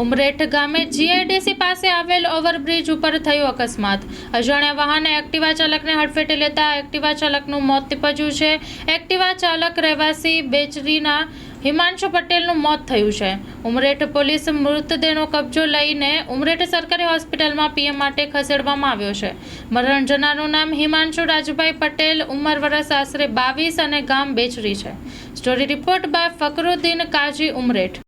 ઉમરેઠ ગામે જીઆઈડીસી પાસે આવેલ ઓવરબ્રિજ ઉપર થયો અકસ્માત. અજાણ્યા વાહને એક્ટિવા ચાલકને હડફેટે લેતા એક્ટિવા ચાલકનું મોત નિપજ્યું છે. એક્ટિવા ચાલક રહેવાસી બેચરીના હિમાંશુ પટેલનું મોત થયું છે. ઉમરેઠ પોલીસ મૃતદેહનો કબજો લઈને ઉમરેઠ સરકારી હોસ્પિટલમાં પીએમ માટે ખસેડવામાં આવ્યો છે. મરણ જનારનું નામ હિમાંશુ રાજુભાઈ પટેલ, ઉંમર વર્ષ આશરે બાવીસ અને ગામ બેચરી છે. Story report by Fakruddin Kazi Umreth.